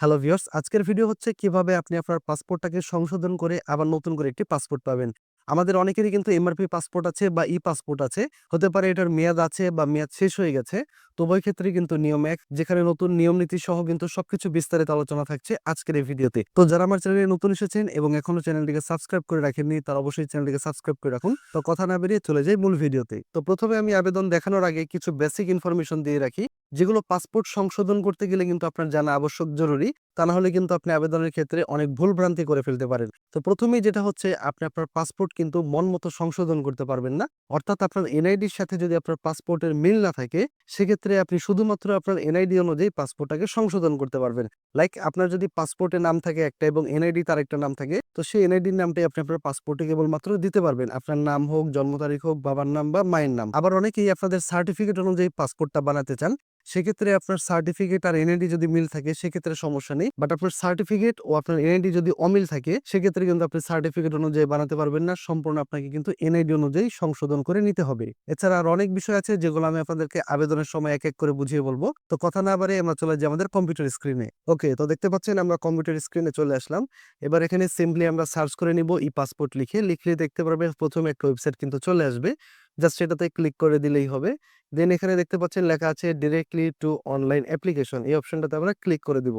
Hello viewers আজকের video হচ্ছে কীভাবে আপনি আপনার পাসপোর্টটাকে সংশোধন করে আবার নতুন করে একটি পাসপোর্ট পাবেন। আমাদের অনেকেরই কিন্তু এমআরপি পাসপোর্ট আছে বা ই পাসপোর্ট আছে। হতে পারে এটার মেয়াদ আছে বা মেয়াদ শেষ হয়ে গেছে। তো উভয় ক্ষেত্রে কিন্তু নিয়ম এক, যেখানে নতুন নিয়ম নীতি সহ কিন্তু সবকিছু বিস্তারিত আলোচনা থাকছে আজকের এই ভিডিওতে। তো যারা আমার চ্যানেলে নতুন এসেছেন এবং এখনও চ্যানেলটিকে সাবস্ক্রাইব করে রাখেননি, তারা অবশ্যই চ্যানেলটিকে সাবস্ক্রাইব করে রাখুন। তো কথা না বেরিয়ে চলে যাই মূল ভিডিওতে। তো প্রথমে আমি আবেদন দেখানোর আগে কিছু বেসিক ইনফরমেশন দিয়ে রাখি, যেগুলো পাসপোর্ট সংশোধন করতে গেলে কিন্তু আপনার জানা আবশ্যক জরুরি। তা না হলে কিন্তু আপনি আবেদনের ক্ষেত্রে অনেক ভুল ভ্রান্তি করে ফেলতে পারেন। তো প্রথমেই যেটা হচ্ছে, আপনি আপনার পাসপোর্ট কিন্তু মন মতো সংশোধন করতে পারবেন না। অর্থাৎ আপনার এনআইডির সাথে যদি আপনার পাসপোর্টের মিল না থাকে, সেক্ষেত্রে আপনি শুধুমাত্র আপনার এনআইডি অনুযায়ী পাসপোর্টটাকে সংশোধন করতে পারবেন। লাইক আপনার যদি পাসপোর্টের নাম থাকে একটা এবং এনআইডি তার একটা নাম থাকে, তো সেই এনআইডির নামটাই আপনি আপনার পাসপোর্টে কেবলমাত্র দিতে পারবেন। আপনার নাম হোক, জন্ম তারিখ হোক, বাবার নাম বা মায়ের নাম। আবার অনেকেই আপনাদের সার্টিফিকেট অনুযায়ী পাসপোর্টটা বানাতে চান। সেক্ষেত্রে আপনার সার্টিফিকেট আর এনআইডি যদি মিল থাকে, সেক্ষেত্রে সমস্যা নেই। বাট আপনার সার্টিফিকেট ও আপনার এনআইডি যদি অমিল থাকে, সেক্ষেত্রে কিন্তু আপনি সার্টিফিকেট অনুযায়ী বানাতে পারবেন না। সম্পূর্ণ আপনাকে কিন্তু এনআইডি অনুযায়ী সংশোধন করে নিতে হবে। এছাড়া আর অনেক বিষয় আছে যেগুলো আমি আপনাদেরকে আবেদনের সময় এক এক করে বুঝিয়ে বলব। তো কথা না বারে আমরা চলে যাই আমাদের কম্পিউটার স্ক্রিনে ওকে তো দেখতে পাচ্ছেন আমরা কম্পিউটার স্ক্রিনে চলে আসলাম। এবার এখানে সিম্পলি আমরা সার্চ করে নিব ই পাসপোর্ট লিখে। লিখলে দেখতে পারবে প্রথমে একটা ওয়েবসাইট কিন্তু চলে আসবে। জাস্ট সেটাতে ক্লিক করে দিলেই হবে। দেন এখানে দেখতে পাচ্ছেন লেখা আছে ডিরেক্টলি টু অনলাইন অ্যাপ্লিকেশন এই অপশনটাতে আমরা ক্লিক করে দিব।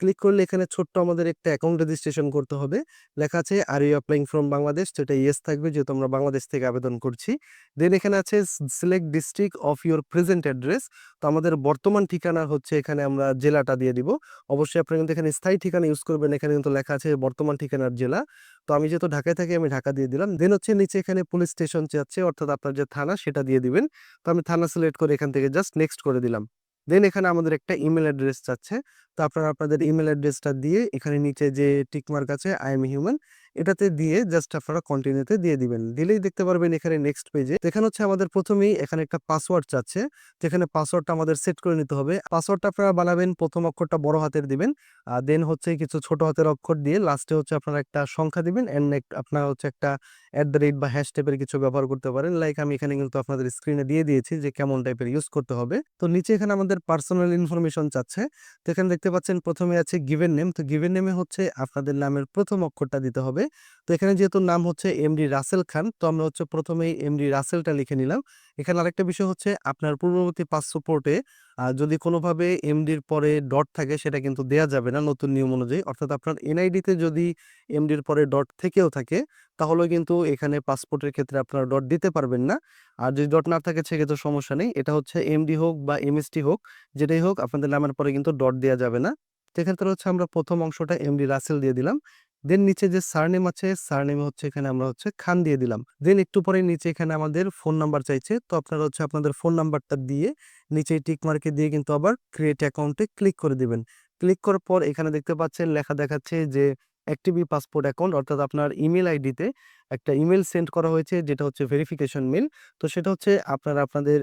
ক্লিক করলে এখানে ছোট্ট আমাদের একটা অ্যাকাউন্ট রেজিস্ট্রেশন করতে হবে। লেখা আছে are you applying from Bangladesh তো এটা ইয়েস থাকবে, যেহেতু আমরা বাংলাদেশ থেকে আবেদন করছি। দেন এখানে আছে select district of your present address তো আমাদের বর্তমান ঠিকানা হচ্ছে এখানে আমরা জেলাটা দিয়ে দিব। অবশ্যই আপনারা কিন্তু এখানে স্থায়ী ঠিকানা ইউজ করবেন, এখানে কিন্তু লেখা আছে বর্তমান ঠিকানার জেলা। তো আমি যেহেতু ঢাকায় থাকি, আমি ঢাকা দিয়ে দিলাম। দেন হচ্ছে নিচে এখানে পুলিশ স্টেশন চাচ্ছে অর্থাৎ আপনার যে থানা, সেটা দিয়ে দিবেন। তো আমি থানা সিলেক্ট করে এখান থেকে জাস্ট নেক্সট করে দিলাম। দেন এখানে আমাদের একটা ইমেল অ্যাড্রেস চাচ্ছে তো আপনারা আপনাদের ইমেল অ্যাড্রেসটা দিয়ে এখানে নিচে যে টিকমার্ক আছে আই এম হিউম্যান এটাতে দিয়ে জাস্ট আপনারা কন্টিনিউতে দিয়ে দিবেন। দিলেই দেখতে পারবেন এখানে নেক্সট পেজে এখানে হচ্ছে আমাদের প্রথমেই এখানে একটা পাসওয়ার্ড চাচ্ছে, যেখানে পাসওয়ার্ডটা আমাদের সেট করে নিতে হবে। পাসওয়ার্ডটা আপনারা বানাবেন, প্রথম অক্ষরটা বড় হাতের দিবেন, আর দেন হচ্ছে কিছু ছোট হাতের অক্ষর দিয়ে লাস্টে হচ্ছে আপনারা একটা সংখ্যা দিবেন এন্ড আপনারা হচ্ছে একটা অ্যাট দ্য রেট বা হ্যাশ টাইপের কিছু ব্যবহার করতে পারেন। লাইক আমি এখানে কিন্তু আপনাদের স্ক্রিনে দিয়ে দিয়েছি যে কেমন টাইপের ইউজ করতে হবে। তো নিচে এখানে আমাদের পার্সোনাল ইনফরমেশন চাচ্ছে। তো এখানে দেখতে পাচ্ছেন প্রথমে আছে গিভেন নেম তো গিভেন নেমে হচ্ছে আপনাদের নামের প্রথম অক্ষরটা দিতে হবে। তো এখানে যেহেতু নাম হচ্ছে এমডি রাসেল খান, তো আমরা হচ্ছে প্রথমেই এমডি রাসেলটা লিখে নিলাম। এখানে আরেকটা বিষয় হচ্ছে আপনার পূর্ববর্তী পাসপোর্টে যদি কোনোভাবে এমডির পরে ডট থাকে সেটা কিন্তু দেয়া যাবে না নতুন নিয়ম অনুযায়ী। অর্থাৎ আপনার এনআইডিতে যদি এমডির পরে ডট থেকেও থাকে, তাহলে কিন্তু এখানে পাসপোর্টের ক্ষেত্রে আপনারা ডট দিতে পারবেন না। আর যদি ডট না থাকে সেক্ষেত্রে সমস্যা নেই। এটা হচ্ছে এমডি হোক বা এমএসটি হোক, যেটাই হোক, আপনাদের নামের পরে কিন্তু ডট দেওয়া যাবে না। সেক্ষেত্রে হচ্ছে আমরা প্রথম অংশটা এমডি রাসেল দিয়ে দিলাম। দেন নিচে যে সারনেম আছে সারনেমে হচ্ছে এখানে আমরা হচ্ছে খান দিয়ে দিলাম। দেন একটু পরে নিচে এখানে আমাদের ফোন নাম্বার চাইছে। তো আপনারা হচ্ছে আপনাদের ফোন নাম্বারটা দিয়ে নিচে টিক মার্কে দিয়ে কিন্তু আবার ক্রিয়েট অ্যাকাউন্টে ক্লিক করে দিবেন। ক্লিক করার পর এখানে দেখতে পাচ্ছেন লেখা দেখাচ্ছে যে অ্যাক্টিভি পাসপোর্ট অ্যাকাউন্ট অর্থাৎ আপনার ইমেল আইডিতে একটা ইমেল সেন্ড করা হয়েছে, যেটা হচ্ছে ভেরিফিকেশন মেল তো সেটা হচ্ছে আপনারা, আপনাদের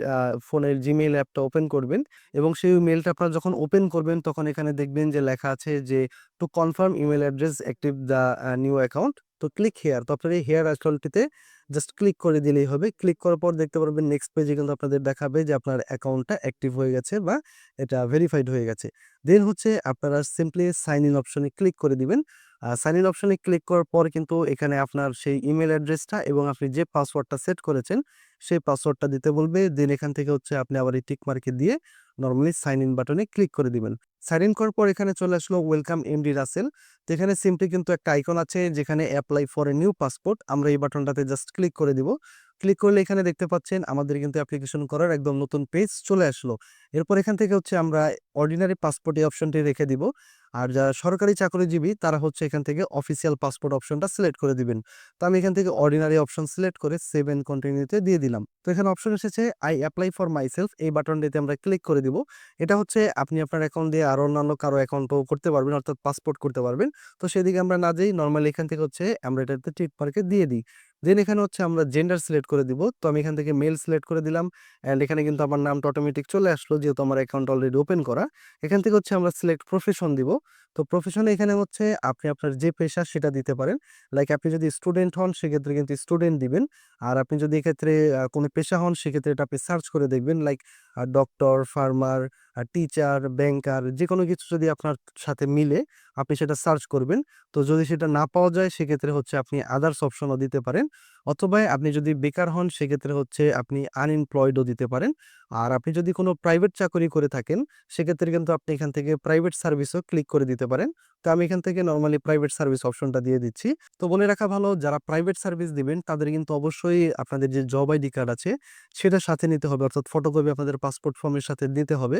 ফোনের জিমেইল অ্যাপটা ওপেন করবেন এবং সেই মেলটা আপনারা যখন ওপেন করবেন, তখন এখানে দেখবেন যে লেখা আছে যে to confirm email address active the new account তো ক্লিক হেয়ার তো আপনার এই হেয়ার আইকনটিতে জাস্ট ক্লিক করে দিলেই হবে। ক্লিক করার পর দেখতে পারবেন নেক্সট পেজে কিন্তু আপনাদের দেখাবে যে আপনার অ্যাকাউন্টটা অ্যাক্টিভ হয়ে গেছে বা এটা ভেরিফাইড হয়ে গেছে। দেন হচ্ছে আপনারা সিম্পলি সাইন ইন অপশনে ক্লিক করে দিবেন। সাইন ইন অপশনে ক্লিক করার পর কিন্তু এখানে আপনার সেই ইমেল অ্যাড্রেসটা এবং আপনি যে পাসওয়ার্ডটা সেট করেছেন, সেই পাসওয়ার্ডটা দিতে বলবে। দেন এখান থেকে হচ্ছে আপনি আবার এই টিক মার্কে দিয়ে নর্মালি সাইন ইন বাটনে ক্লিক করে দিবেন। সাইন ইন করার পর এখানে চলে আসলো ওয়েলকাম এমডি রাসেল যেখানে সিম্পলি কিন্তু একটা আইকন আছে যেখানে apply for a new passport আমরা এই বাটনটাতে জাস্ট ক্লিক করে দিব। ক্লিক করলে এখানে দেখতে পাচ্ছেন আমাদের কিন্তু অ্যাপ্লিকেশন করার একদম নতুন পেজ চলে আসলো। এরপর এখান থেকে হচ্ছে আমরা অর্ডিনারি পাসপোর্ট এই অপশনটি রেখে দিব। আর যারা সরকারি চাকরিজীবী, তারা হচ্ছে এখান থেকে অফিসিয়াল পাসপোর্ট অপশনটা সিলেক্ট করে দিবেন। তো আমি এখান থেকে অর্ডিনারি অপশন সিলেক্ট করে সেভ কন্টিনিউতে দিয়ে দিলাম। তো এখানে অপশন এসেছে আই অ্যাপ্লাই ফর মাইসেলফ এই বাটনটিতে আমরা ক্লিক করে দিব। এটা হচ্ছে আপনি আপনার অ্যাকাউন্ট দিয়ে আরও অন্যান্য কারও অ্যাকাউন্টও করতে পারবেন, অর্থাৎ পাসপোর্ট করতে পারবেন। তো সেদিকে আমরা না যাই নর্মালি এখান থেকে হচ্ছে আমরা এটাতে টিক মার্কে দিয়ে দিই। দেন এখানে হচ্ছে আমরা জেন্ডার সিলেক্ট করে দিব। তো আমি এখান থেকে মেল সিলেক্ট করে দিলাম অ্যান্ড এখানে কিন্তু আমার নামটা অটোমেটিক চলে আসলো যেহেতু আমার অ্যাকাউন্ট অলরেডি ওপেন করা। এখান থেকে হচ্ছে আমরা সিলেক্ট প্রফেশন দিব। তো প্রফেশনে এখানে হচ্ছে আপনি আপনার যে পেশা সেটা দিতে পারেন। লাইক আপনি যদি স্টুডেন্ট হন সেক্ষেত্রে কিন্তু স্টুডেন্ট দিবেন। আর আপনি যদি এক্ষেত্রে কোনো পেশা হন সেক্ষেত্রে এটা আপনি সার্চ করে দেখবেন। Like doctor farmer teacher, banker যেকোনো কিছু যদি আপনার সাথে মিলে আপনি সেটা সার্চ করবেন। তো যদি সেটা না পাওয়া যায় সেক্ষেত্রে হচ্ছে আপনি আদার্স অপশনও দিতে পারেন। অথবা আপনি যদি বেকার হন সেক্ষেত্রে হচ্ছে আপনি আনএমপ্লয়েডও দিতে পারেন। আর আপনি যদি কোনো প্রাইভেট চাকরি করে থাকেন সেক্ষেত্রে কিন্তু আপনি এখান থেকে প্রাইভেট সার্ভিসও ক্লিক করে দিতে পারেন। তো আমি এখান থেকে নর্মালি প্রাইভেট সার্ভিস অপশনটা দিয়ে দিচ্ছি। তো বলে রাখা ভালো যারা প্রাইভেট সার্ভিস দিবেন তাদের কিন্তু অবশ্যই আপনাদের যে জব আইডি কার্ড আছে সেটা সাথে নিতে হবে অর্থাৎ ফটোকপি আপনাদের পাসপোর্ট ফর্মের সাথে দিতে হবে।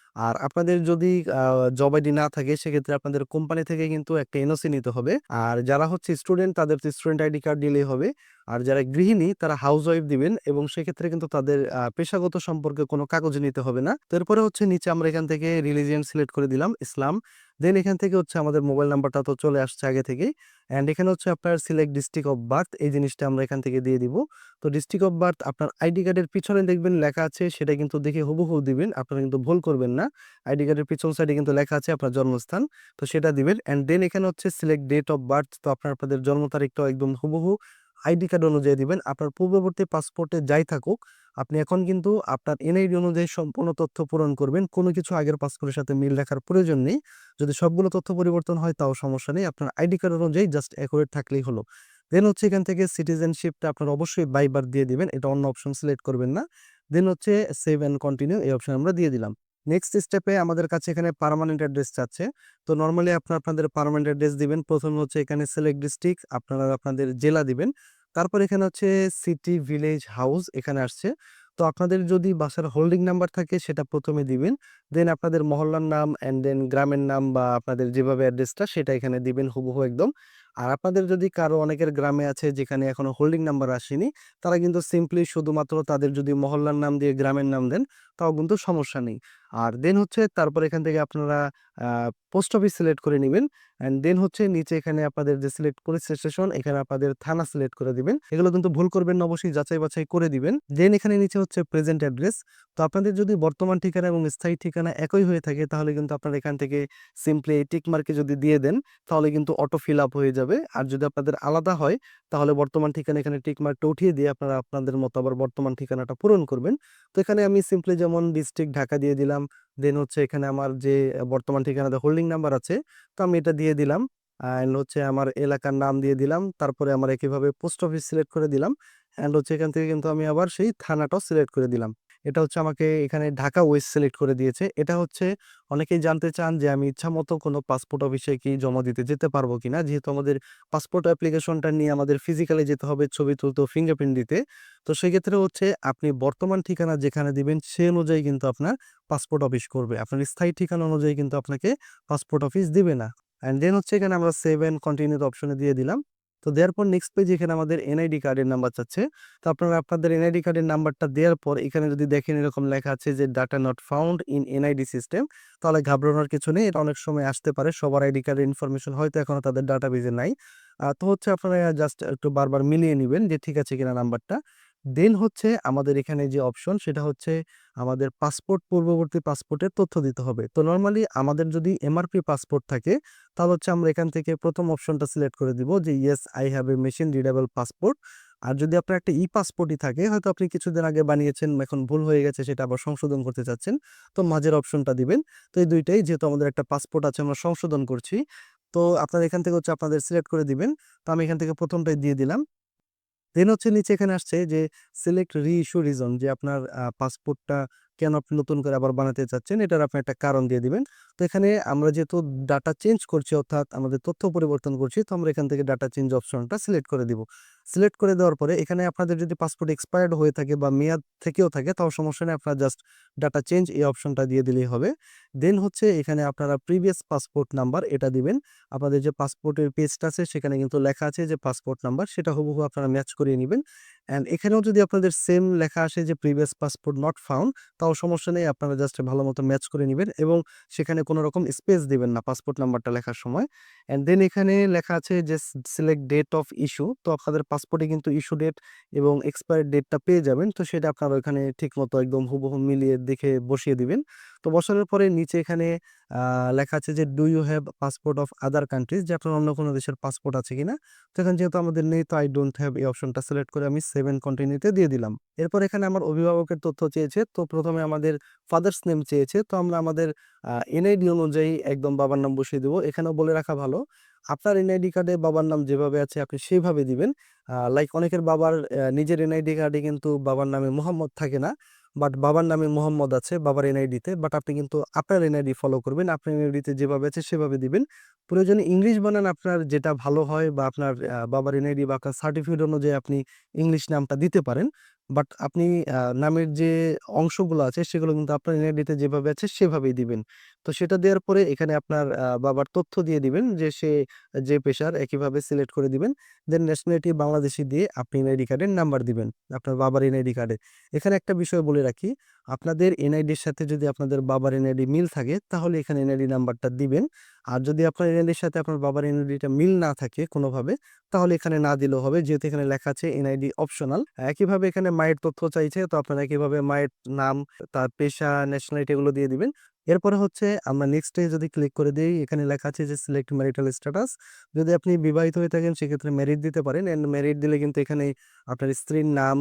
আর আপনাদের যদি জব আইডি না থাকে, সেক্ষেত্রে আপনাদের কোম্পানি থেকে কিন্তু একটা এনওসি নিতে হবে। আর যারা হচ্ছে স্টুডেন্ট তাদের স্টুডেন্ট আইডি কার্ড দিলেই হবে। আর যারা গৃহিণী, তারা হাউস ওয়াইফ দিবেন এবং সেক্ষেত্রে কিন্তু তাদের পেশাগত সম্পর্কে কোনো কাগজ নিতে হবে না। তারপরে হচ্ছে নিচে আমরা এখান থেকে রিলিজিয়ান সিলেক্ট করে দিলাম ইসলাম। দেন এখান থেকে হচ্ছে আমাদের মোবাইল নাম্বারটা তো চলে আসছে আগে থেকেই। অ্যান্ড এখানে হচ্ছে আপনার সিলেক্ট ডিস্ট্রিক্ট অফ বার্থ এই জিনিসটা আমরা এখান থেকে দিয়ে দিব। তো ডিস্ট্রিক্ট অফ বার্থ আপনার আইডি কার্ডের পিছনে দেখবেন লেখা আছে, সেটা কিন্তু দেখে হুবহু দিবেন। আপনারা কিন্তু ভুল করবেন না। আইডি কার্ডের পিছন সাইডে কিন্তু লেখা আছে আপনার জন্মস্থান। তো সেটা দিবেন। অ্যান্ড দেন এখানে হচ্ছে সিলেক্ট ডেট অফ বার্থ তো আপনার আপনাদের জন্ম তারিখটাও একদম হুবহু আইডি কার্ড অনুযায়ী দিবেন। আপনার পূর্ববর্তী পাসপোর্টে যাই থাকুক, আপনি এখন কিন্তু আপনার এনআইডি অনুযায়ী সম্পূর্ণ তথ্য পূরণ করবেন। কোনো কিছু আগের পাসপোর্টের সাথে মিল রাখার প্রয়োজন নেই। যদি সবগুলো তথ্য পরিবর্তন হয় তাও সমস্যা নেই। আপনার আইডি কার্ড অনুযায়ী জাস্ট অ্যাকুরেট থাকলেই হলো। দেন হচ্ছে এখান থেকে সিটিজেনশিপটা আপনার অবশ্যই বাই বার্থ দিয়ে দিবেন। এটা অন্য অপশন সিলেক্ট করবেন না। দেন হচ্ছে সেভ অ্যান্ড কন্টিনিউ এই অপশন আমরা দিয়ে দিলাম। নেক্সট স্টেপে আমাদের কাছে এখানে পার্মানেন্ট অ্যাড্রেস চাচ্ছে। তো নর্মালি আপনারা আপনাদের পার্মানেন্ট অ্যাড্রেস দিবেন। ১ম হচ্ছে এখানে সিলেক্ট ডিস্ট্রিক্ট আপনারা আপনাদের জেলা দিবেন। তারপর এখানে হচ্ছে সিটি, ভিলেজ, হাউস এখানে আসছে। তো আপনাদের যদি বাসার হোল্ডিং নাম্বার থাকে সেটা প্রথমে দিবেন। দেন আপনাদের মহল্লার নাম অ্যান্ড দেন গ্রামের নাম বা আপনাদের যেভাবে অ্যাড্রেসটা সেটা এখানে দিবেন হুবহু একদম। আর আপনাদের যদি কারও অনেকের গ্রামে আছে যেখানে এখনও হোল্ডিং নাম্বার আসেনি, তারা কিন্তু সিম্পলি শুধুমাত্র তাদের যদি মহল্লার নাম দিয়ে গ্রামের নাম দেন, তাও কিন্তু সমস্যা নেই। আর দেন হচ্ছে তারপর এখান থেকে আপনারা পোস্ট অফিস সিলেক্ট করে নিবেন। অ্যান্ড দেন হচ্ছে নিচে এখানে আপনাদের যে সিলেক্ট পুলিশ স্টেশন এখানে আপনাদের থানা সিলেক্ট করে দিবেন। এগুলো কিন্তু ভুল করবেন না অবশ্যই যাচাই-বাছাই করে দিবেন। দেন এখানে নিচে হচ্ছে প্রেজেন্ট অ্যাড্রেস। তো আপনাদের যদি বর্তমান ঠিকানা এবং স্থায়ী ঠিকানা একই হয়ে থাকে তাহলে কিন্তু আপনারা এখান থেকে সিম্পলি এই টিক মার্কে যদি দিয়ে দেন তাহলে কিন্তু অটো ফিল আপ হয়ে যাবে। আর যদি আপনাদের আলাদা হয়, তাহলে বর্তমান ঠিকানা এখানে টিক মার্কটা উঠিয়ে দিয়ে আপনারা আপনাদের মতো আবার বর্তমান ঠিকানাটা পূরণ করবেন। তো এখানে আমি সিম্পলি যেমন ডিস্ট্রিক্ট ঢাকা দিয়ে দিলাম। দেন হচ্ছে এখানে আমার যে বর্তমান ঠিকানাতে হোল্ডিং নাম্বার আছে, তো আমি এটা দিয়ে দিলাম। অ্যান্ড হচ্ছে আমার এলাকার নাম দিয়ে দিলাম। তারপরে আমার একইভাবে পোস্ট অফিস সিলেক্ট করে দিলাম। অ্যান্ড হচ্ছে এখান থেকে কিন্তু আমি আবার সেই থানাটাও সিলেক্ট করে দিলাম। এটা হচ্ছে আমাকে এখানে ঢাকা ওয়েস্ট সিলেক্ট করে দিয়েছে। এটা হচ্ছে অনেকেই জানতে চান যে আমি ইচ্ছামতো কোনো পাসপোর্ট অফিসে কি জমা দিতে যেতে পারব কিনা? যেহেতু আমাদের পাসপোর্ট অ্যাপ্লিকেশনটা নিয়ে আমাদের ফিজিক্যালি যেতে হবে ছবি তুলতে ফিঙ্গারপ্রিন্ট দিতে। তো সেক্ষেত্রে হচ্ছে আপনি বর্তমান ঠিকানা যেখানে দিবেন সে অনুযায়ী কিন্তু আপনার পাসপোর্ট অফিস করবে। আপনার স্থায়ী ঠিকানা অনুযায়ী কিন্তু আপনাকে পাসপোর্ট অফিস দিবে না। অ্যান্ড দেন হচ্ছে এখানে আমরা সেভ অ্যান্ড কন্টিনিউ অপশনে দিয়ে দিলাম। তো দেওয়ার পর নেক্সট পেজ এখানে আমাদের এনআইডি কার্ডের নাম্বার চাচ্ছে। তো আপনারা আপনাদের এনআইডি কার্ডের নাম্বারটা দেওয়ার পর এখানে যদি দেখেন এরকম লেখা আছে যে data not found in NID system তাহলে ঘাবড়ানোর কিছু নেই। এটা অনেক সময় আসতে পারে। সবার আইডি কার্ডের ইনফরমেশন হয়তো এখনও তাদের ডাটা বেজে নাই। তো হচ্ছে আপনারা জাস্ট একটু বারবার মিলিয়ে নেবেন যে ঠিক আছে কিনা নাম্বারটা। দেন হচ্ছে আমাদের এখানে যে অপশন সেটা হচ্ছে আমাদের পাসপোর্ট পূর্ববর্তী পাসপোর্টের তথ্য দিতে হবে। তো নর্মালি আমাদের যদি এমআরপি পাসপোর্ট থাকে, তাহলে হচ্ছে আমরা এখান থেকে প্রথম অপশনটা সিলেক্ট করে দিব যে yes I have a machine readable passport. আর যদি আপনার একটা ই পাসপোর্টই থাকে, হয়তো আপনি কিছুদিন আগে বানিয়েছেন, এখন ভুল হয়ে গেছে, সেটা আবার সংশোধন করতে চাচ্ছেন। তো মাঝের অপশনটা দিবেন। তো এই দুইটাই, যেহেতু আমাদের একটা পাসপোর্ট আছে, আমরা সংশোধন করছি। তো আপনারা এখান থেকে হচ্ছে আপনাদের সিলেক্ট করে দিবেন। তো আমি এখান থেকে প্রথমটাই দিয়ে দিলাম। দেন হচ্ছে নিচে এখানে আসছে যে সিলেক্ট রি-ইস্যু রিজন যে, আপনার পাসপোর্টটা কেন আপনি নতুন করে আবার বানাতে চাচ্ছেন, এটার আপনি একটা কারণ দিয়ে দিবেন। তো এখানে আমরা যেহেতু ডাটা চেঞ্জ করছি, অর্থাৎ আমাদের তথ্য পরিবর্তন করছি, তো আমরা এখান থেকে ডাটা চেঞ্জ অপশনটা সিলেক্ট করে দিব। সিলেক্ট করে দেওয়ার পরে এখানে আপনাদের যদি পাসপোর্ট এক্সপায়ার্ড হয়ে থাকে বা মেয়াদ থেকেও থাকে, তাও সমস্যা নেই আপনারা জাস্ট ডাটা চেঞ্জ এই অপশনটা দিয়ে দিলেই হবে। দেন হচ্ছে এখানে আপনারা প্রিভিয়াস পাসপোর্ট নাম্বার এটা দিবেন। আপনাদের যে পাসপোর্টের পেজটা আছে, সেখানে কিন্তু লেখা আছে যে পাসপোর্ট নাম্বার, সেটা হুবহু আপনারা ম্যাচ করিয়ে নেবেন অ্যান্ড এখানেও যদি আপনাদের সেম লেখা আসে যে প্রিভিয়াস পাসপোর্ট নট ফাউন্ড, তাও সমস্যা নেই, আপনারা জাস্ট ভালো মতো ম্যাচ করে নিবেন এবং সেখানে কোনো রকম স্পেস দিবেন না পাসপোর্ট নাম্বারটা লেখার সময়। অ্যান্ড দেন এখানে লেখা আছে যে সিলেক্ট ডেট অফ ইস্যু, তো আপনাদের পাসপোর্টে কিন্তু ইস্যু ডেট এবং এক্সপায়ার ডেটটা পেয়ে যাবেন। তো সেটা আপনারা ওইখানে ঠিকমতো একদম হুবহু মিলিয়ে দেখে বসিয়ে দিবেন। তো বসানোর পরে নিচে এখানে লেখা আছে যে, "do you have passport of other countries?" যে আপনার অন্য কোনো দেশের পাসপোর্ট আছে কিনা? তো এখানে যেহেতু আমাদের নেই তো আই ডোন্ট হ্যাভ এই অপশনটা সিলেক্ট করে আমি সেভেন এন্ড কন্টিনিউ তে দিয়ে দিলাম। এরপর এখানে আমার অভিভাবকের তথ্য চেয়েছে। তো প্রথমে আমাদের ফাদার্স নেম চেয়েছে। তো আমরা আমাদের এনআইডি অনুযায়ী একদম বাবার নাম বসিয়ে দেবো এখানেও বলে রাখা ভালো, আপনার এনআইডি কার্ডে বাবার নাম যেভাবে আছে আপনি সেভাবে দিবেন। লাইক অনেকের বাবার নিজের এনআইডি কার্ডে কিন্তু বাবার নামে মোহাম্মদ থাকে না। বাট বাবার নামে মোহাম্মদ আছে বাবার এনআইডিতে। বাট আপনি কিন্তু আপনার এনআইডি ফলো করবেন। আপনার এনআইডিতে যেভাবে আছে সেভাবে দিবেন। প্রয়োজনে ইংলিশ বানান আপনার যেটা ভালো হয় বা আপনার বাবার এনআইডি বা আপনার সার্টিফিকেট অনুযায়ী আপনি ইংলিশ নামটা দিতে পারেন। বাট আপনি নামের যে অংশগুলো আছে সেগুলো কিন্তু আপনার এনআইডিতে যেভাবে আছে সেভাবেই দিবেন। তো সেটা দেওয়ার পরে এখানে আপনার বাবার তথ্য দিয়ে দিবেন যে সে যে পেশার একইভাবে সিলেক্ট করে দিবেন। দেন ন্যাশনালিটি বাংলাদেশি দিয়ে আপনি এনআইডি কার্ডের নাম্বার দিবেন। আপনার বাবার এনআইডি কার্ডে। এখানে একটা বিষয় বলে রাখি, আপনাদের এনআইডির সাথে যদি আপনাদের বাবার এনআইডি মিল থাকে তাহলে এখানে এনআইডি নাম্বারটা দিবেন। আর যদি আপনার এনআইডির সাথে আপনার বাবার এনআইডিটা মিল না থাকে কোনোভাবে তাহলে এখানে না দিলেও হবে। যেহেতু এখানে লেখা আছে এনআইডি অপশনাল। একইভাবে এখানে মায়ের তথ্য চাইছে তো আপনারা একইভাবে মায়ের নাম, তার পেশা, ন্যাশনালিটি এগুলো দিয়ে দিবেন। এরপরে হচ্ছে আমরা নেক্সট যদি ক্লিক করে দিই এখানে লেখা আছে যে সিলেক্ট ম্যারিটাল স্ট্যাটাস। যদি আপনি বিবাহিত হয়ে থাকেন সেক্ষেত্রে ম্যারিড দিতে পারেন। অ্যান্ড ম্যারিড দিলে কিন্তু এখানে আপনার স্ত্রীর নাম,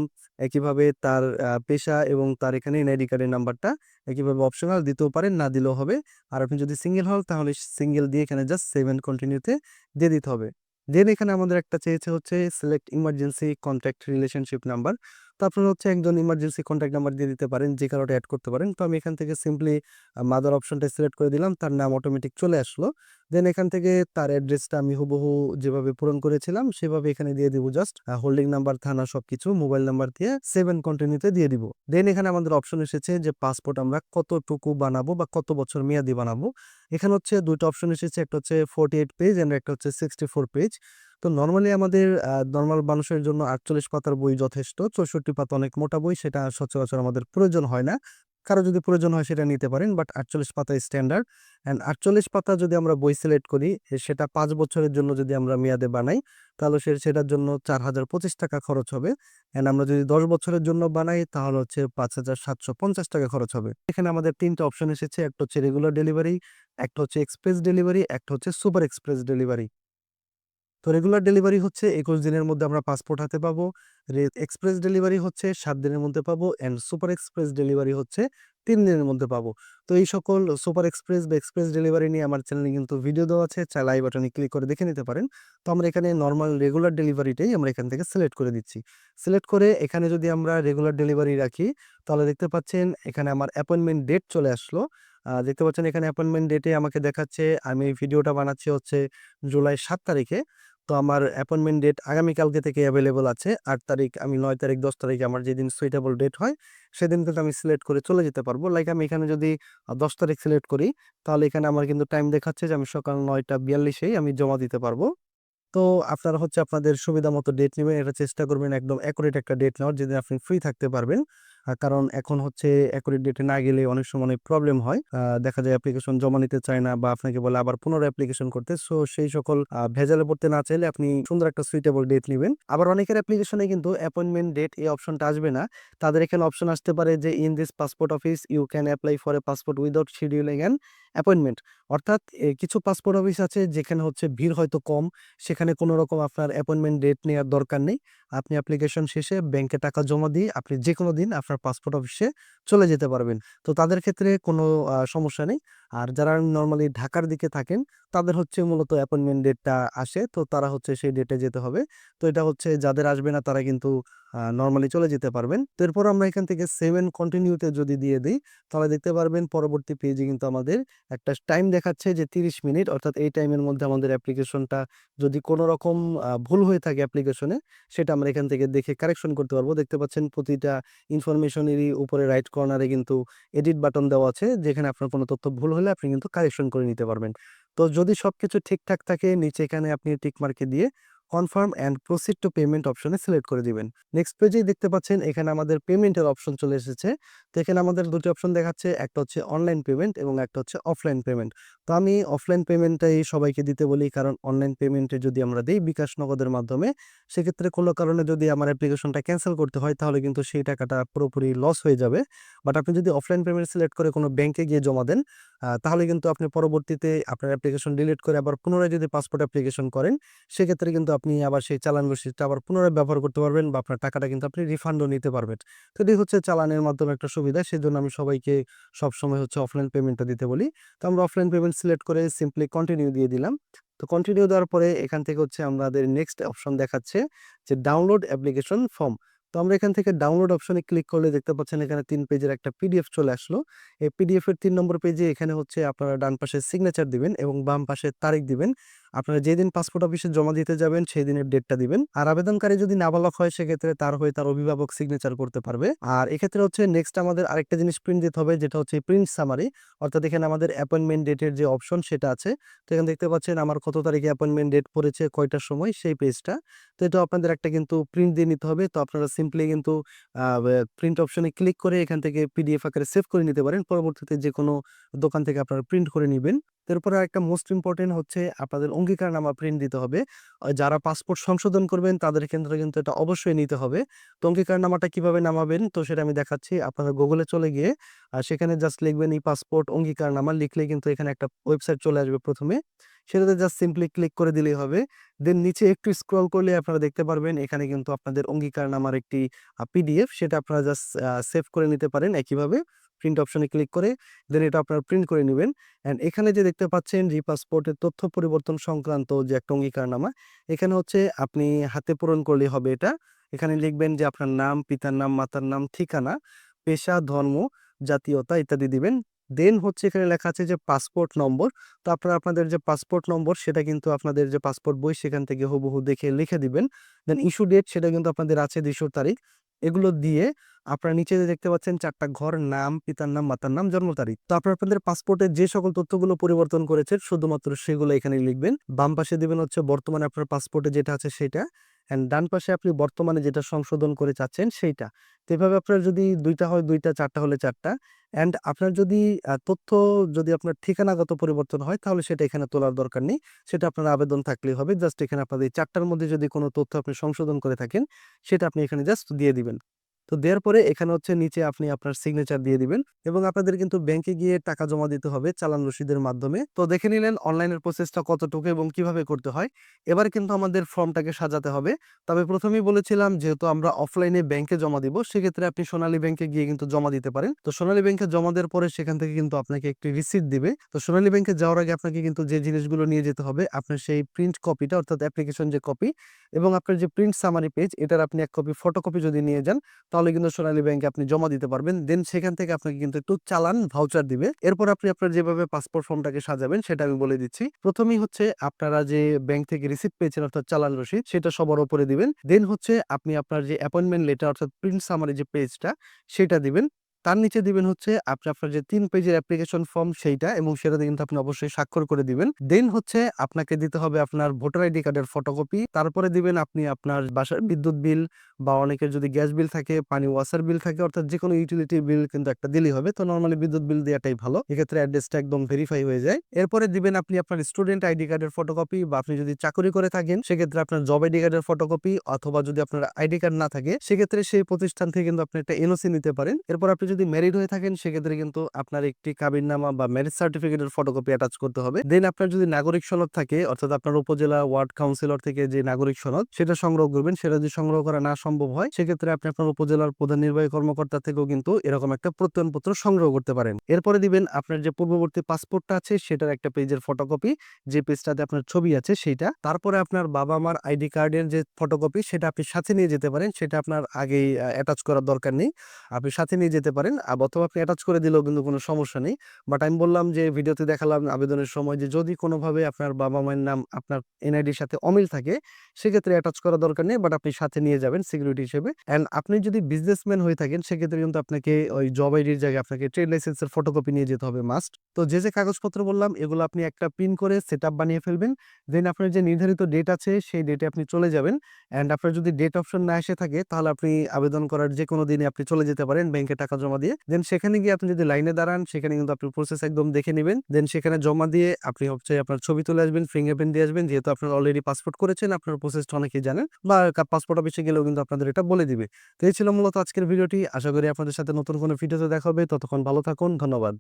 একইভাবে তার পেশা এবং তার এখানে এনআইডি কার্ডের নাম্বারটা একইভাবে অপশনাল দিতেও পারেন, না দিলেও হবে। আর আপনি যদি সিঙ্গেল হন তাহলে সিঙ্গেল দিয়ে এখানে জাস্ট সেভেন কন্টিনিউতে দিয়ে দিতে হবে। দেন এখানে আমাদের একটা চেয়েছে হচ্ছে select emergency contact relationship number. তো আপনারা হচ্ছে একজন ইমার্জেন্সি কনট্যাক্ট নাম্বার দিয়ে দিতে পারেন, যে কারোটা অ্যাড করতে পারেন। তো আমি এখান থেকে সিম্পলি মাদার অপশনটা সিলেক্ট করে দিলাম। তার নাম অটোমেটিক চলে আসলো। দেন এখান থেকে তার অ্যাড্রেসটা আমি হুবহু যেভাবে পূরণ করেছিলাম সেভাবে এখানে দিয়ে দিব জাস্ট। হোল্ডিং নাম্বার, থানা সবকিছু মোবাইল নাম্বার দিয়ে সেভেন কন্টিনিউতে দিয়ে দিব। দেন এখানে আমাদের অপশন এসেছে যে পাসপোর্ট আমরা কতটুকু বানাবো বা কত বছর মেয়াদি বানাবো। এখানে হচ্ছে ২ টা অপশন এসেছে। একটা হচ্ছে 48 পেজ অ্যান্ড একটা হচ্ছে 64 পেজ। তো নর্মালি আমাদের নর্মাল মানুষের জন্য ৪৮ পাতার বই যথেষ্ট। ৬৪ পাতা অনেক মোটা বই সেটা সচরাচর আমাদের প্রয়োজন হয় না। কারও যদি প্রয়োজন হয় সেটা নিতে পারেন। বাট ৪৮ পাতা স্ট্যান্ডার্ড। অ্যান্ড ৪৮ পাতা যদি আমরা বই সিলেক্ট করি সেটা পাঁচ বছরের জন্য যদি আমরা মেয়াদে বানাই তাহলে সে সেটার জন্য ৳৪,০২৫ খরচ হবে। অ্যান্ড আমরা যদি ১০ বছরের জন্য বানাই তাহলে হচ্ছে ৳৫,৭৫০ খরচ হবে। এখানে আমাদের ৩ টা অপশন এসেছে। একটা হচ্ছে রেগুলার ডেলিভারি, একটা হচ্ছে এক্সপ্রেস ডেলিভারি, একটা হচ্ছে সুপার এক্সপ্রেস ডেলিভারি। তো রেগুলার ডেলিভারি হচ্ছে ২১ দিনের মধ্যে আমরা পাসপোর্ট হাতে পাবো। এক্সপ্রেস ডেলিভারি হচ্ছে সাত দিনের মধ্যে পাবো অ্যান্ড সুপার এক্সপ্রেস ডেলিভারি হচ্ছে তিন দিনের মধ্যে পাবো। তো এই সকল সুপার এক্সপ্রেস বা এক্সপ্রেস ডেলিভারি নিয়ে আমার চ্যানেলে কিন্তু ভিডিও দেওয়া আছে। চাইলে আই বাটনে ক্লিক করে দেখে নিতে পারেন। তো আমরা এখানে নর্মাল রেগুলার ডেলিভারিটাই আমরা এখান থেকে সিলেক্ট করে দিচ্ছি। সিলেক্ট করে এখানে যদি আমরা রেগুলার ডেলিভারি রাখি, তাহলে দেখতে পাচ্ছেন এখানে আমার অ্যাপয়েন্টমেন্ট ডেট চলে আসলো। দেখতে পাচ্ছেন এখানে অ্যাপয়েন্টমেন্ট ডেটে আমাকে দেখাচ্ছে, আমি ভিডিওটা বানাচ্ছি হচ্ছে জুলাই সাত তারিখে। তো আমার অ্যাপয়েন্টমেন্ট ডেট আগামীকালকে থেকে এভেইলেবল আছে। ৮ তারিখ, আমি ৯ তারিখ, ১০ তারিখে আমার যেদিন সুইটেবল ডেট হয় সেদিন কিন্তু আমি সিলেক্ট করে চলে যেতে পারব। লাইক আমি এখানে যদি ১০ তারিখ সিলেক্ট করি তাহলে এখানে আমার কিন্তু টাইম দেখাচ্ছে যে আমি সকাল ৯ঃ৪২ এই আমি জমা দিতে পারব। তো আপনারা হচ্ছে আপনাদের সুবিধা মতো ডেট নেবেন এটা চেষ্টা করবেন একদম অ্যাকুরেট একটা ডেট নেওয়ার যেদিন আপনি ফ্রি থাকতে পারবেন। কারণ এখন হচ্ছে অ্যাকুরেট ডেটে না গেলে অনেক সময় অনেক প্রবলেম হয়। দেখা যায় অ্যাপ্লিকেশন জমা নিতে চায় না বা আপনাকে বলে আবার পুনরায় অ্যাপ্লিকেশন করতে। সো সেই সকল ভেজালে পড়তে না চাইলে আপনি সুন্দর একটা সুইটেবল ডেট নেবেন আবার অনেকের অ্যাপ্লিকেশনে কিন্তু অ্যাপয়েন্টমেন্ট ডেট এই অপশনটা আসবে না। তাদের এখানে অপশন আসতে পারে যে in this passport office you can apply for a passport without schedule an appointment. অর্থাৎ কিছু পাসপোর্ট অফিস আছে যেখানে হচ্ছে ভিড় হয়তো কম। সেখানে কোনো রকম আপনার অ্যাপয়েন্টমেন্ট ডেট নেওয়ার দরকার নেই। আপনি অ্যাপ্লিকেশন শেষে ব্যাংকে টাকা জমা দিয়ে আপনি যে কোনো দিন আপনার পাসপোর্ট অফিসে চলে যেতে পারবেন। তো তাদের ক্ষেত্রে কোনো সমস্যা নেই। আর যারা নর্মালি ঢাকার দিকে থাকেন তাদের হচ্ছে মূলত অ্যাপয়েন্টমেন্ট ডেটটা আসে। তো তারা হচ্ছে সেই ডেটে যেতে হবে। তো এটা হচ্ছে যাদের আসবে না তারা কিন্তু নর্মালি চলে যেতে পারবেন। তো এরপর আমরা এখান থেকে সেভেন কন্টিনিউতে যদি দিয়ে দিই, তাহলে দেখতে পারবেন পরবর্তী পেজে কিন্তু আমাদের একটা টাইম দেখাচ্ছে যে ৩০ মিনিট অর্থাৎ এই টাইমের মধ্যে আমাদের অ্যাপ্লিকেশনটা যদি কোনো রকম ভুল হয়ে থাকে অ্যাপ্লিকেশনে সেটা আমরা এখান থেকে দেখে কারেকশন করতে পারব। দেখতে পাচ্ছেন প্রতিটা ইনফরমেশনেরই উপরে রাইট কর্নারে কিন্তু এডিট বাটন দেওয়া আছে, যেখানে আপনার কোনো তথ্য ভুল হলে আপনি কিন্তু কারেকশন করে নিতে পারবেন। তো যদি সবকিছু ঠিকঠাক থাকে নিচে এখানে আপনি টিক মার্কে দিয়ে confirm and proceed to payment অপশনে সিলেক্ট করে দিবেন। নেক্সট পেজেই দেখতে পাচ্ছেন, এখানে আমাদের পেমেন্টের অপশন চলে এসেছে। তো এখানে আমাদের দুটি অপশন দেখাচ্ছে, একটা হচ্ছে অনলাইন পেমেন্ট এবং একটা হচ্ছে অফলাইন পেমেন্ট তো আমি অফলাইন পেমেন্টটাই সবাইকে দিতে বলি, কারণ অনলাইন পেমেন্টে যদি আমরা দিই বিকাশ নগদের মাধ্যমে, সেক্ষেত্রে কোনো কারণে যদি আমার অ্যাপ্লিকেশনটা ক্যান্সেল করতে হয়, তাহলে কিন্তু সেই টাকাটা পুরোপুরি লস হয়ে যাবে। বাট আপনি যদি অফলাইন পেমেন্ট সিলেক্ট করে কোনো ব্যাংকে গিয়ে জমা দেন তাহলে কিন্তু আপনি পরবর্তীতে আপনার অ্যাপ্লিকেশন ডিলিট করে আবার পুনরায় যদি পাসপোর্ট অ্যাপ্লিকেশন করেন, সেক্ষেত্রে কিন্তু আপনি আবার সেই চালান রসিদটা আবার পুনরায় ব্যবহার করতে পারবেন বা আপনার টাকাটা কিন্তু আপনি রিফান্ডও নিতে পারবেন। তো এটি হচ্ছে চালানের মাধ্যমে একটা সুবিধা সেই জন্য আমি সবাইকে সবসময় হচ্ছে অফলাইন পেমেন্টটা দিতে বলি। তো আমরা অফলাইন পেমেন্ট সিলেক্ট করে সিম্পলি কন্টিনিউ দিয়ে দিলাম। তো কন্টিনিউ দেওয়ার পরে এখান থেকে হচ্ছে আমাদের নেক্সট অপশন দেখাচ্ছে যে ডাউনলোড অ্যাপ্লিকেশন ফর্ম তো আমরা এখান থেকে ডাউনলোড অপশনে ক্লিক করলে দেখতে পাচ্ছেন এখানে তিন পেজের একটা পিডিএফ চলে আসলো। এই পিডিএফ এর তিন নম্বর পেজে এখানে হচ্ছে আপনারা ডান পাশে সিগনেচার দিবেন এবং বাম পাশে তারিখ দিবেন। আপনারা যেদিন পাসপোর্ট অফিসে জমা দিতে যাবেন সেই দিনের ডেটটা দিবেন। আর আবেদনকারী যদি নাবালক হয়, সেক্ষেত্রে তার হয়ে তার অভিভাবক সিগনেচার করতে পারবে। আর এক্ষেত্রে হচ্ছে নেক্সট আমাদের আরেকটা জিনিস প্রিন্ট দিতে হবে, যেটা হচ্ছে প্রিন্ট সামারি অর্থাৎ এখানে আমাদের অ্যাপয়েন্টমেন্ট ডেটের যে অপশন সেটা আছে। তো এখানে দেখতে পাচ্ছেন আমার কত তারিখে অ্যাপয়েন্টমেন্ট ডেট পড়েছে, কয়টার সময়, সেই পেজটা তো এটা আপনাদের একটা কিন্তু প্রিন্ট দিয়ে নিতে হবে। তো আপনারা সিম্পলি কিন্তু প্রিন্ট অপশনে ক্লিক করে এখান থেকে পিডিএফ আকারে সেভ করে নিতে পারেন। পরবর্তীতে যে কোনো দোকান থেকে আপনারা প্রিন্ট করে নেবেন। এরপরে একটা মোস্ট ইম্পর্টেন্ট হচ্ছে আপনাদের অঙ্গীকারনামা প্রিন্ট দিতে হবে। যারা পাসপোর্ট সংশোধন করবেন, তাদের ক্ষেত্রে কিন্তু এটা অবশ্যই নিতে হবে। তো অঙ্গীকারনামাটা কীভাবে নামাবেন, তো সেটা আমি দেখাচ্ছি। আপনারা গুগলে চলে গিয়ে আর সেখানে জাস্ট লিখবেন এই পাসপোর্ট অঙ্গীকারনামা লিখলে কিন্তু এখানে একটা ওয়েবসাইট চলে আসবে প্রথমে। সেটাতে জাস্ট সিম্পলি ক্লিক করে দিলেই হবে। দেন নিচে একটু স্ক্রল করলে আপনারা দেখতে পারবেন, এখানে কিন্তু আপনাদের অঙ্গীকারনামার একটি পিডিএফ সেটা আপনারা জাস্ট সেভ করে নিতে পারেন একইভাবে। প্রিন্ট অপশনে ক্লিক করে দেন এটা আপনারা প্রিন্ট করে নেবেন। অ্যান্ড এখানে যে দেখতে পাচ্ছেন রি পাসপোর্টের তথ্য পরিবর্তন সংক্রান্ত যে একটা অঙ্গীকারনামা, এখানে হচ্ছে আপনি হাতে পূরণ করলে হবে এটা। এখানে লিখবেন যে আপনার নাম, পিতার নাম, মাতার নাম, ঠিকানা, পেশা, ধর্ম, জাতীয়তা ইত্যাদি দিবেন। দেন হচ্ছে এখানে লেখা আছে যে পাসপোর্ট নম্বর তো আপনারা আপনাদের যে পাসপোর্ট নম্বর সেটা কিন্তু আপনাদের যে পাসপোর্ট বই, সেখান থেকে হুবহু দেখে লিখে দিবেন। দেন ইস্যু ডেট সেটা কিন্তু আপনাদের আছে ইস্যুর তারিখ। এগুলো দিয়ে আপনারা নিচে দেখতে পাচ্ছেন চারটা ঘর নাম, পিতার নাম, মাতার নাম, জন্ম তারিখ। তো আপনার আপনাদের পাসপোর্টে যে সকল তথ্যগুলো পরিবর্তন করেছেন, শুধুমাত্র সেগুলো এখানে লিখবেন। বাম পাশে দিবেন হচ্ছে বর্তমানে আপনার পাসপোর্টে যেটা আছে সেটা। অ্যান্ড ডান পাশে আপনি বর্তমানে যেটা সংশোধন করে চাচ্ছেন সেইটা। তো এভাবে আপনার যদি দুইটা হয়, দুইটা, চারটা হলে চারটা। অ্যান্ড আপনার যদি তথ্য যদি আপনার ঠিকানাগত পরিবর্তন হয়, তাহলে সেটা এখানে তোলার দরকার নেই। সেটা আপনার আবেদন থাকলেই হবে। জাস্ট এখানে আপনাদের চারটার মধ্যে যদি কোনো তথ্য আপনি সংশোধন করে থাকেন, সেটা আপনি এখানে জাস্ট দিয়ে দিবেন। তো দেওয়ার পরে এখানে হচ্ছে নিচে আপনি আপনার সিগনেচার দিয়ে দিবেন এবং আপনাদের কিন্তু ব্যাংকে গিয়ে টাকা জমা দিতে হবে চালান রসিদের মাধ্যমে। তো দেখে নিলেন অনলাইনের প্রসেসটা কতটুকু এবং কীভাবে করতে হয়। এবার কিন্তু আমাদের ফর্মটাকে সাজাতে হবে। তবে প্রথমেই বলেছিলাম যেহেতু আমরা অফলাইনে ব্যাংকে জমা দিব, সেক্ষেত্রে আপনি সোনালী ব্যাংকে গিয়ে কিন্তু জমা দিতে পারেন। তো সোনালী ব্যাংকে জমা দেওয়ার পরে সেখান থেকে কিন্তু আপনাকে একটি রিসিট দিবে। তো সোনালী ব্যাংকে যাওয়ার আগে আপনাকে কিন্তু যে জিনিসগুলো নিয়ে যেতে হবে, আপনার সেই প্রিন্ট কপিটা অর্থাৎ অ্যাপ্লিকেশন যে কপি এবং আপনার যে প্রিন্ট সামারি পেজ এটার আপনি এক কপি ফটোকপি যদি নিয়ে যান তাহলে কিন্তু সোনালী ব্যাংকে আপনি জমা দিতে পারবেন। দেন সেখান থেকে আপনাকে কিন্তু একটু চালান ভাউচার দিবে। এরপর আপনি আপনার যেভাবে পাসপোর্ট ফর্মটাকে সাজাবেন, সেটা আমি বলে দিচ্ছি। প্রথমেই হচ্ছে আপনারা যে ব্যাংক থেকে রিসিপ্ট পেয়েছেন অর্থাৎ চালান রসিদ, সেটা সবার উপরে দিবেন। দেন হচ্ছে আপনি আপনার যে অ্যাপয়েন্টমেন্ট লেটার অর্থাৎ প্রিন্ট সামারি যে পেজটা সেটা দিবেন। তার নিচে দিবেন হচ্ছে আপনি আপনার যে তিন পেজের অ্যাপ্লিকেশন ফর্ম সেইটা এবং সেটাতে কিন্তু আপনি অবশ্যই স্বাক্ষর করে দিবেন। দেন হচ্ছে আপনাকে দিতে হবে আপনার ভোটার আইডি কার্ডের ফটোকপি তারপরে দিবেন আপনি আপনার বাসার বিদ্যুৎ বিল বা অনেকের যদি গ্যাস বিল থাকে, পানি ওয়াসার বিল থাকে, অর্থাৎ যে কোনো ইউটিলিটি বিল কিন্তু একটা দিলেই হবে। তো নর্মালি বিদ্যুৎ বিল দেওয়াটাই ভালো। এক্ষেত্রে অ্যাড্রেসটা একদম ভেরিফাই হয়ে যায়। এরপরে দিবেন আপনি আপনার স্টুডেন্ট আইডি কার্ডের ফটোকপি বা আপনি যদি চাকরি করে থাকেন, সেক্ষেত্রে আপনার জব আইডি কার্ডের ফটোকপি অথবা যদি আপনার আইডি কার্ড না থাকে, সেক্ষেত্রে সেই প্রতিষ্ঠান থেকে কিন্তু আপনি একটা এনওসি নিতে পারেন। এরপর আপনি যদি ম্যারিড হয়ে থাকেন, সেক্ষেত্রে কিন্তু আপনার একটি কাবিননামা বা ম্যারেজ সার্টিফিকেটের ফটোকপি অ্যাটাচ করতে হবে। দেন আপনার যদি নাগরিক সনদ থাকে, অর্থাৎ আপনার উপজেলা ওয়ার্ড কাউন্সিলর থেকে যে নাগরিক সনদ, সেটা সংগ্রহ করবেন। সেটা যদি সংগ্রহ করা না সম্ভব হয়, সেক্ষেত্রে আপনি আপনার উপজেলার প্রধান নির্বাহী কর্মকর্তা থেকেও কিন্তু এরকম একটা প্রত্যয়নপত্র সংগ্রহ করতে পারেন। এরপরে দিবেন আপনার যে পূর্ববর্তী পাসপোর্টটা আছে, সেটার একটা পেজের ফটোকপি যে পেজটাতে আপনার ছবি আছে, সেইটা। তারপরে আপনার বাবা মার আইডি কার্ডের যে ফটোকপি সেটা আপনি সাথে নিয়ে যেতে পারেন। সেটা আপনার আগেই অ্যাটাচ করার দরকার নেই। আপনি সাথে নিয়ে যেতে পারেন। পারেন অথবা আপনি অ্যাটাচ করে দিলেও কিন্তু কোনো সমস্যা নেই। বাট আমি বললাম যে ভিডিওতে দেখালাম আবেদনের সময় যে যদি কোনোভাবে আপনার বাবা-মায়ের নাম আপনার এনআইডির সাথে অমিল থাকে, সেক্ষেত্রে অ্যাটাচ করা দরকার নেই। বাট আপনি সাথে নিয়ে যাবেন সিকিউরিটি হিসেবে। অ্যান্ড আপনি যদি বিজনেসম্যান হয়ে থাকেন সেক্ষেত্রে কিন্তু আপনাকে ওই জব আইডির জায়গায় আপনাকে ট্রেড লাইসেন্সের ফটোকপি নিয়ে যেতে হবে মাস্ট। তো যে, যে কাগজপত্র বললাম এগুলো আপনি একটা প্রিন্ট করে সেটআপ বানিয়ে ফেলবেন। দেন আপনার যে নির্ধারিত ডেট আছে সেই ডেটে আপনি চলে যাবেন। অ্যান্ড আপনার যদি ডেট অপশন না এসে থাকে তাহলে আপনি আবেদন করার যেকোনো দিনে আপনি চলে যেতে পারেন ব্যাংকে টাকা জমা দিয়ে। দেন সেখানে গিয়ে আপনি যদি লাইনে দাঁড়ান সেখানে কিন্তু আপনি প্রসেস একদম দেখে নেবেন দেন সেখানে জমা দিয়ে আপনি হচ্ছে আপনার ছবি তুলে আসবেন, ফিঙ্গারপ্রিন্ট দিয়ে আসবেন। যেহেতু আপনার অলরেডি পাসপোর্ট করেছেন আপনার প্রসেসটা অনেকেই জানেন বা পাসপোর্ট অফিসে গেলেও কিন্তু আপনাদের এটা বলে দিবে। তো এই ছিল মূলত আজকের ভিডিওটি। আশা করি আপনাদের সাথে নতুন কোনো ভিডিওতে দেখা হবে। ততক্ষণ ভালো থাকুন। ধন্যবাদ।